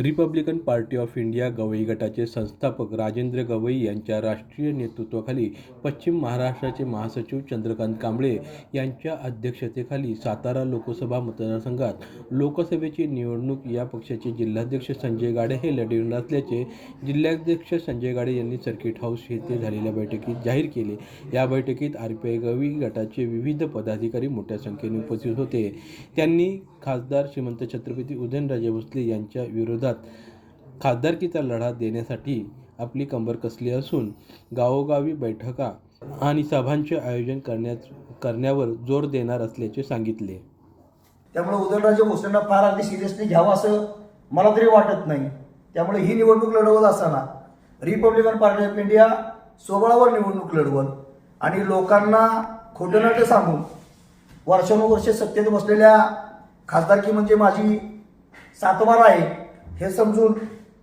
Republican party of India Gavai गटाचे संस्थापक राजेंद्र गवई यांच्या राष्ट्रीय नेतृत्वाखाली पश्चिम महाराष्ट्राचे महासचिव चंद्रकांत कांबळे यांच्या अध्यक्षतेखाली सातारा लोकसभा मतदारसंघात लोकसभेची निवडणूक या पक्षाचे जिल्हाध्यक्ष संजय गाडे हे लढविणार असल्याचे जिल्हाध्यक्ष संजय गाडे यांनी सर्किट हाऊस येथे झालेल्या बैठकीत जाहीर केले. या बैठकीत आर पी आय गवई गटाचे विविध पदाधिकारी मोठ्या संख्येने उपस्थित होते. त्यांनी खासदार श्रीमंत छत्रपती उदयनराजे भोसले यांच्या विरोधात खासदारकीचा लढा देण्यासाठी आपली कंबर कसली असून गावोगावी बैठका आणि सभांचे आयोजन करण्यात करण्यावर जोर देणार असल्याचे सांगितले. त्यामुळे उदयनराजे भोसलेंना फार अगदी सिरियसली घ्यावं असं मला तरी वाटत नाही. त्यामुळे ही निवडणूक लढवत असताना रिपब्लिकन पार्टी ऑफ इंडिया सोबळावर निवडणूक लढवत आणि लोकांना खोटं नाटं सांगून वर्षानुवर्षे सत्तेत बसलेल्या खासदारकी म्हणजे माझी सातवार आहे. हे समजून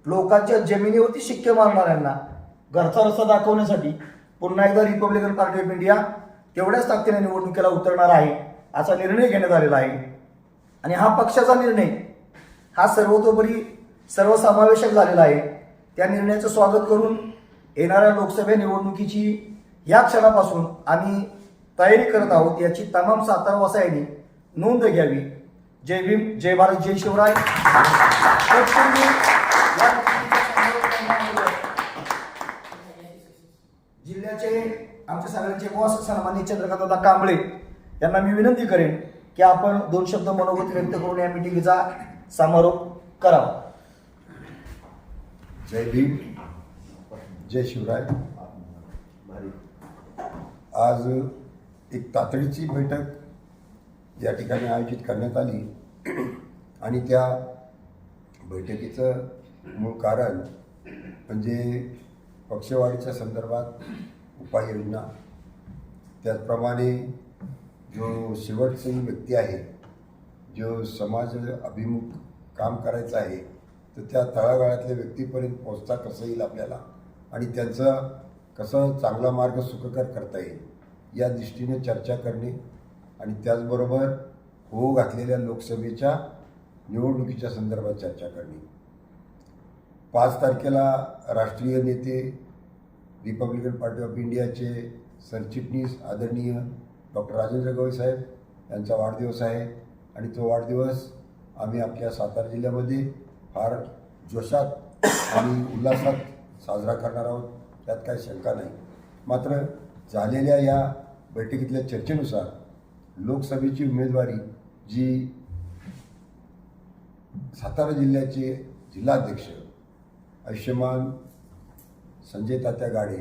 लोकांच्या जमिनीवरती शिक्के मारणाऱ्यांना घरचा रस्ता दाखवण्यासाठी पुन्हा एकदा रिपब्लिकन पार्टी ऑफ इंडिया तेवढ्याच ताकदीने निवडणुकीला उतरणार आहे असा निर्णय घेण्यात आलेला आहे. आणि हा पक्षाचा निर्णय हा सर्वतोपरी सर्वसमावेशक झालेला आहे. त्या निर्णयाचं स्वागत करून येणाऱ्या लोकसभा निवडणुकीची या क्षणापासून आम्ही तयारी करत आहोत. याची तमाम सातारा वसायांनी नोंद घ्यावी. जय भीम जय भारत जय शिवराय. जिल्ह्याचे आमच्या सगळ्यांचे बॉस सन्मान्य चंद्रकांतदा कांबळे यांना मी विनंती करेन की आपण दोन शब्द मनोगत व्यक्त करून या मिटिंगचा समारोप करावा. जय भीम. जय शिवराय. आज एक तातडीची बैठक या ठिकाणी आयोजित करण्यात आली. आणि त्या बैठकीचं मूळ कारण म्हणजे पक्षवाढीच्या संदर्भात उपाययोजना. त्याचप्रमाणे जो शेवटची व्यक्ती आहे जो समाज अभिमुख काम करायचं आहे तर त्या तळागाळातल्या व्यक्तीपर्यंत पोहोचता कसं येईल आपल्याला? आणि त्यांचा कसं चांगला मार्ग सुखकर करता येईल या दृष्टीने चर्चा करणे आणि त्याचबरोबर होऊ घातलेल्या लोकसभेच्या निवडणुकीच्या संदर्भात चर्चा करणे. पाच तारखेला राष्ट्रीय नेते रिपब्लिकन पार्टी ऑफ इंडियाचे सरचिटणीस आदरणीय डॉक्टर राजेंद्र गवई साहेब यांचा वाढदिवस आहे आणि तो वाढदिवस आम्ही आपल्या सातारा जिल्ह्यामध्ये फार जोशात आणि उल्हासात साजरा करणार आहोत. त्यात काही शंका नाही. मात्र झालेल्या या बैठकीतल्या चर्चेनुसार लोकसभेची उमेदवारी जी सातारा जिल्ह्याचे जिल्हाध्यक्ष आयुष्यमान संजय तात्या गाडे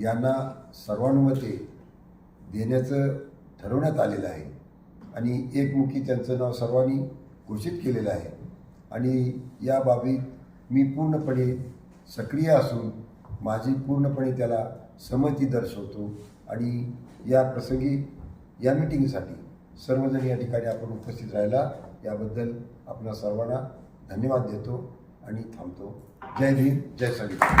यांना सर्वानुमते देण्याचं ठरवण्यात आलेलं आहे. आणि एकमुखी त्यांचं नाव सर्वांनी घोषित केलेलं आहे. आणि या बाबीत मी पूर्णपणे सक्रिय असून माझी पूर्णपणे त्याला सहमती दर्शवतो आणि या प्रसंगी या मिटिंगसाठी सर्वजण या ठिकाणी आपण उपस्थित राहिला याबद्दल आपल्या सर्वांना धन्यवाद देतो आणि थांबतो. जय भीम जय संविधान